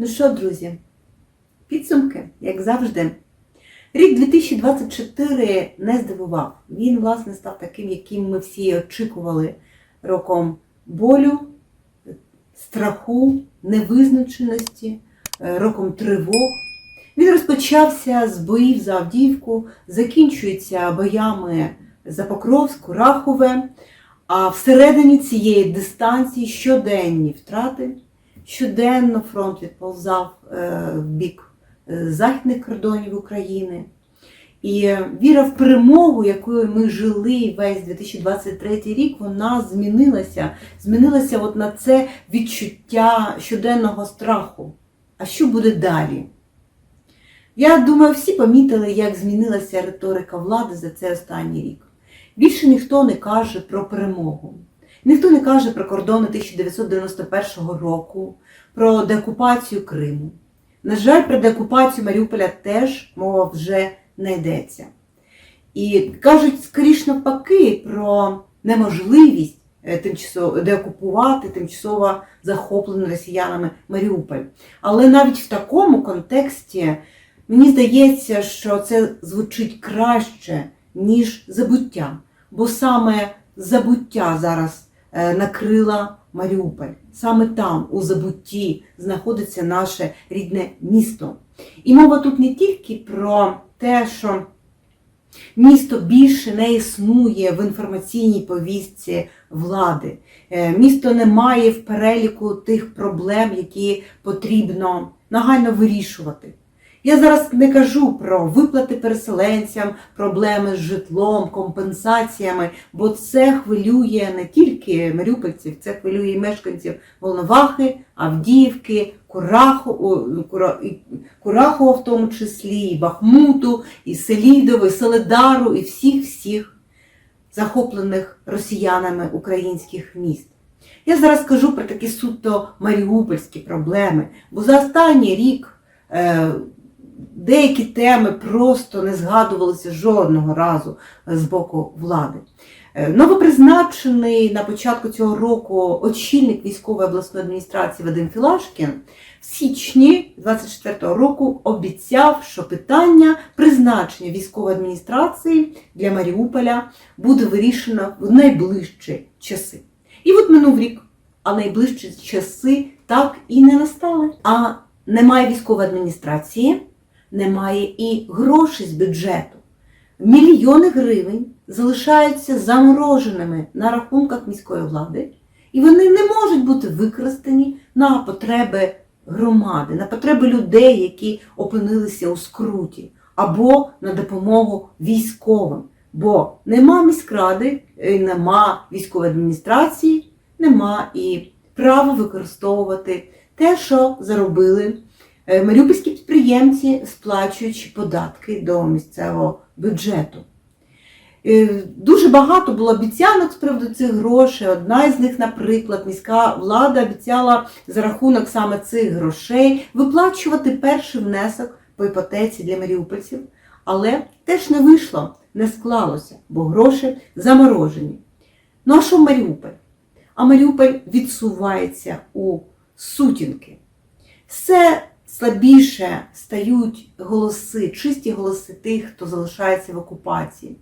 Ну що, друзі, підсумки, як завжди. Рік 2024 не здивував. Він, власне, став таким, яким ми всі очікували роком болю, страху, невизначеності, е, роком тривог. Він розпочався з боїв за Авдіївку, закінчується боями за Покровську, Рахове, а всередині цієї дистанції щоденні втрати. Щоденно фронт відповзав е, в бік е, західних кордонів України. І е, віра в перемогу, якою ми жили весь 2023 рік, вона змінилася. Змінилася от на це відчуття щоденного страху. А що буде далі? Я думаю, всі помітили, як змінилася риторика влади за цей останній рік. Більше ніхто не каже про перемогу. Ніхто не каже про кордони 1991 року, про деокупацію Криму. На жаль, про деокупацію Маріуполя теж мова вже не йдеться. І кажуть, скоріш навпаки, про неможливість е, тимчасово деокупувати тимчасово захоплений росіянами Маріуполь. Але навіть в такому контексті мені здається, що це звучить краще, ніж забуття. Бо саме забуття зараз накрила Маріуполь. Саме там, у забутті, знаходиться наше рідне місто. І мова тут не тільки про те, що місто більше не існує в інформаційній повістці влади. Е, Місто не має в переліку тих проблем, які потрібно нагально вирішувати. Я зараз не кажу про виплати переселенцям, проблеми з житлом, компенсаціями, бо це хвилює не тільки маріупольців, це хвилює мешканців Волновахи, Авдіївки, Курахова в тому числі, і Бахмуту, і Селідово, і Соледару, і всіх-всіх захоплених росіянами українських міст. Я зараз кажу про такі суто маріупольські проблеми, бо за останній рік е, деякі теми просто не згадувалися жодного разу з боку влади. Е, Новопризначений на початку цього року очільник військової обласної адміністрації Вадим Філашкін в січні 24-го року обіцяв, що питання призначення військової адміністрації для Маріуполя буде вирішено в найближчі часи. І от минув рік, а найближчі часи так і не настали. А немає військової адміністрації, немає і грошей з бюджету. Мільйони гривень залишаються замороженими на рахунках міської влади, і вони не можуть бути використані на потреби громади, на потреби людей, які опинилися у скруті, або на допомогу військовим. Бо нема міськради, е, нема військової адміністрації, нема і права використовувати те, що заробили маріупольські підприємці, сплачуючи податки до місцевого бюджету. Е, Дуже багато було обіцянок з приводу цих грошей. Одна із них, наприклад, міська влада обіцяла за рахунок саме цих грошей виплачувати перший внесок по іпотеці для маріупольців. Але теж не вийшло, не склалося, бо гроші заморожені. Ну а що Маріуполь? А Маріуполь відсувається у сутінки. Все слабіше стають голоси, чисті голоси тих, хто залишається в окупації.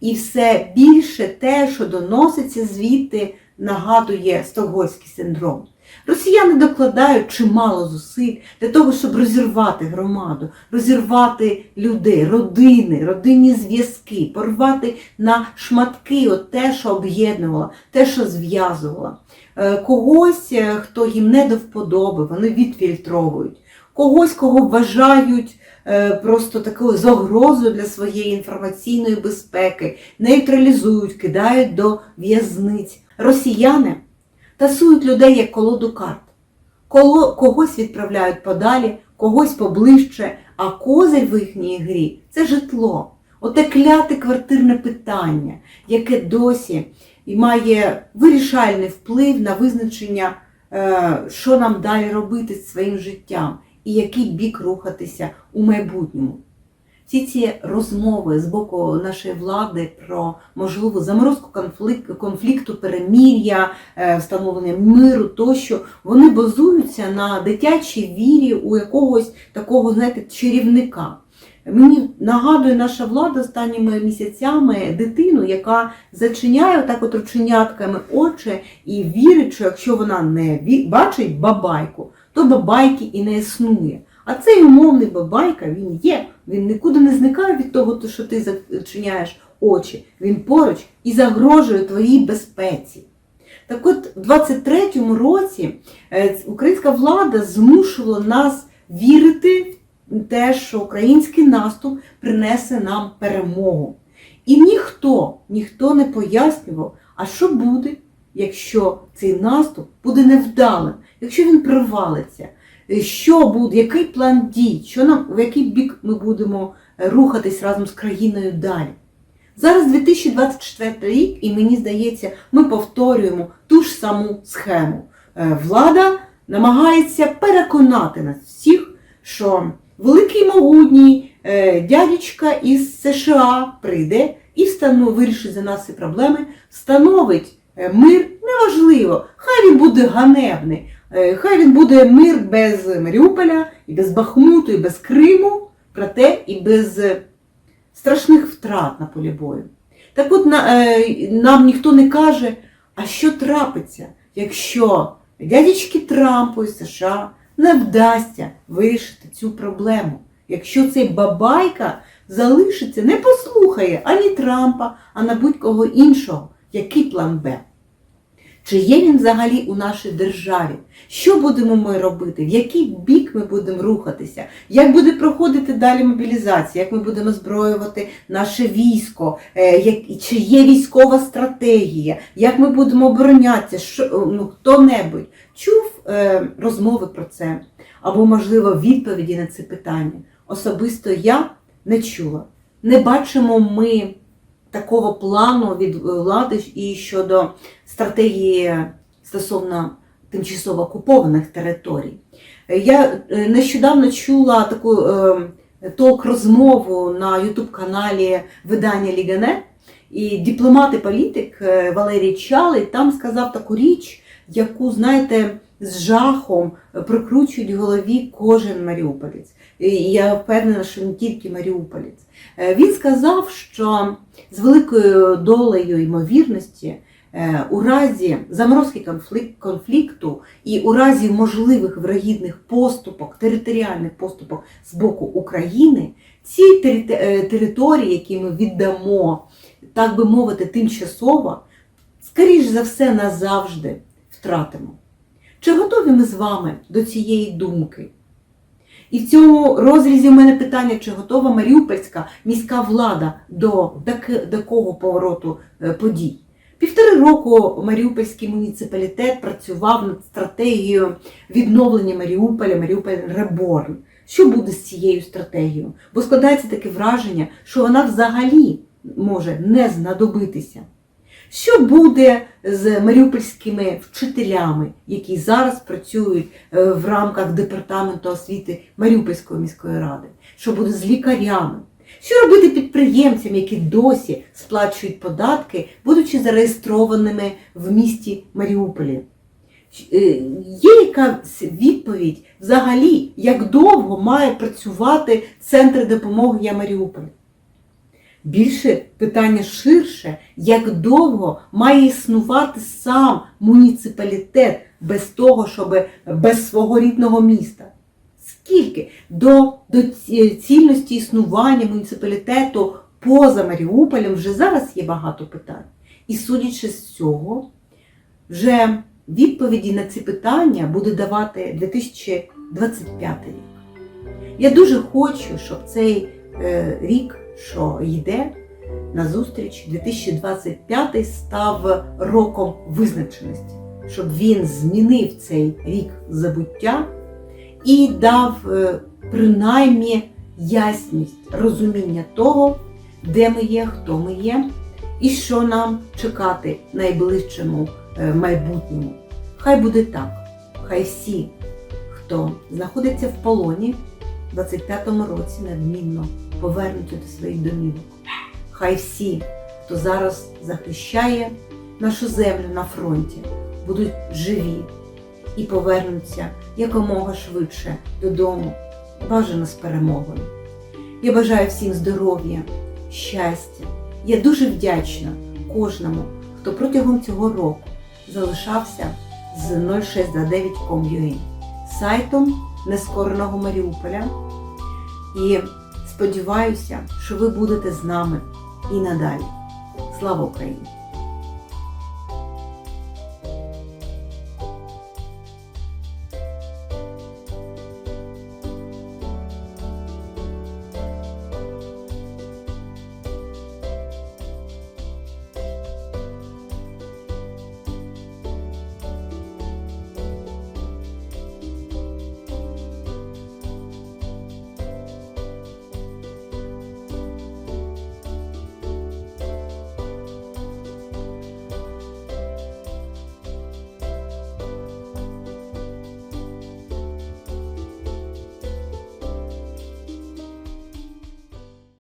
І все більше те, що доноситься звідти, нагадує стокгольський синдром. Росіяни докладають чимало зусиль для того, щоб розірвати громаду, розірвати людей, родини, родинні зв'язки, порвати на шматки от те, що об'єднувало, те, що зв'язувало. Е, Когось, е, хто їм не до вподоби, вони відфільтровують. Когось, кого вважають е, просто такою загрозою для своєї інформаційної безпеки, нейтралізують, кидають до в'язниць. Росіяни тасують людей як колоду карт. Когось відправляють подалі, когось поближче, а козир в їхній грі це житло. Оте кляте квартирне питання, яке досі має вирішальний вплив на визначення, е, що нам далі робити з своїм життям і який бік рухатися у майбутньому. всі ці розмови з боку нашої влади про можливу заморозку конфлікту, конфлікту перемір'я, е, встановлення миру тощо, вони базуються на дитячій вірі у якогось такого, знаєте, чарівника. Мені нагадує наша влада останніми місяцями дитину, яка зачиняє так от рученятками очі і вірить, що якщо вона не бачить бабайку, то бабайки і не існує. А цей умовний бабайка він є, він нікуди не зникає від того, що ти зачиняєш очі. Він поруч і загрожує твоїй безпеці. Так от, в 23-му році е, українська влада змушувала нас вірити в те, що український наступ принесе нам перемогу. І ніхто, ніхто не пояснював, а що буде, якщо цей наступ буде невдалим, якщо він провалиться, Е, що буде, який план дій, що нам, в який бік ми будемо е, рухатись разом з країною далі. Зараз 2024 рік, і мені здається, ми повторюємо ту ж саму схему. Е, Влада намагається переконати нас всіх, що великий могутній дядечка із США прийде і встанов, вирішить за нас ці проблеми, встановить мир, неважливо, хай він буде ганебний, хай він буде мир без Маріуполя, і без Бахмуту, і без Криму, проте і без е, страшних втрат на полі бою. Так от е, нам ніхто не каже, а що трапиться, якщо дядечки Трампу і США не вдасться вирішити цю проблему. Якщо цей бабайка залишиться, не послухає ані Трампа, а на будь-кого іншого, який план Б? Чи є він взагалі у нашій державі? Що будемо ми робити? В який бік ми будемо рухатися? Як буде проходити далі мобілізація? Як ми будемо зброювати наше військо? Е, Чи є військова стратегія? Як ми будемо оборонятися? Що, ну, хто-небудь чув е, розмови про це? Або, можливо, відповіді на це питання? Особисто я не чула. Не бачимо ми такого плану від влади і щодо стратегії стосовно тимчасово окупованих територій. Е, Я е, нещодавно чула таку е, толк-розмову на ютуб-каналі видання Лігане, і дипломат і політик Валерій Чалий там сказав таку річ, яку, знаєте, з жахом прокручують в голові кожен маріуполець. І я впевнена, що не тільки маріуполець. Він сказав, що з великою долею ймовірності у разі заморозки конфлік- конфлікту і у разі можливих вирогідних поступок, територіальних поступок з боку України, ці е, території, які ми віддамо, так би мовити, тимчасово, скоріш за все, назавжди втратимо. Чи готові ми з вами до цієї думки? І в цьому розрізі в мене питання, чи готова Маріупольська міська влада до такого повороту е, подій. Півтори року Маріупольський муніципалітет працював над стратегією відновлення Маріуполя, Маріуполь Реборн. Що буде з цією стратегією? Бо складається таке враження, що вона взагалі може не знадобитися. Що буде з маріупольськими вчителями, які зараз працюють е, в рамках департаменту освіти Маріупольської міської ради? Що буде з лікарями? Що робити підприємцям, які досі сплачують податки, будучи зареєстрованими в місті Маріуполі? Е, Є якась відповідь взагалі, як довго має працювати центр допомоги Я Маріуполь? Більше питання ширше, як довго має існувати сам муніципалітет без того, щоб без свого рідного міста? Скільки до, до цільності існування муніципалітету поза Маріуполем вже зараз є багато питань. І судячи з цього, вже відповіді на ці питання буде давати 2025 рік. Я дуже хочу, щоб цей е, рік, що йде назустріч, 2025 став роком визначеності, щоб він змінив цей рік забуття і дав е, принаймні ясність розуміння того, де ми є, хто ми є, і що нам чекати в найближчому е, майбутньому. Хай буде так, хай всі, хто знаходиться в полоні, в 25-му році надмінно повернуться до своїх домівок. Хай всі, хто зараз захищає нашу землю на фронті, будуть живі і повернуться якомога швидше додому, бажано з перемогою. Я бажаю всім здоров'я, щастя. Я дуже вдячна кожному, хто протягом цього року залишався з 0629.com.ua сайтом Нескореного Маріуполя. І сподіваюся, що ви будете з нами і надалі. Слава Україні!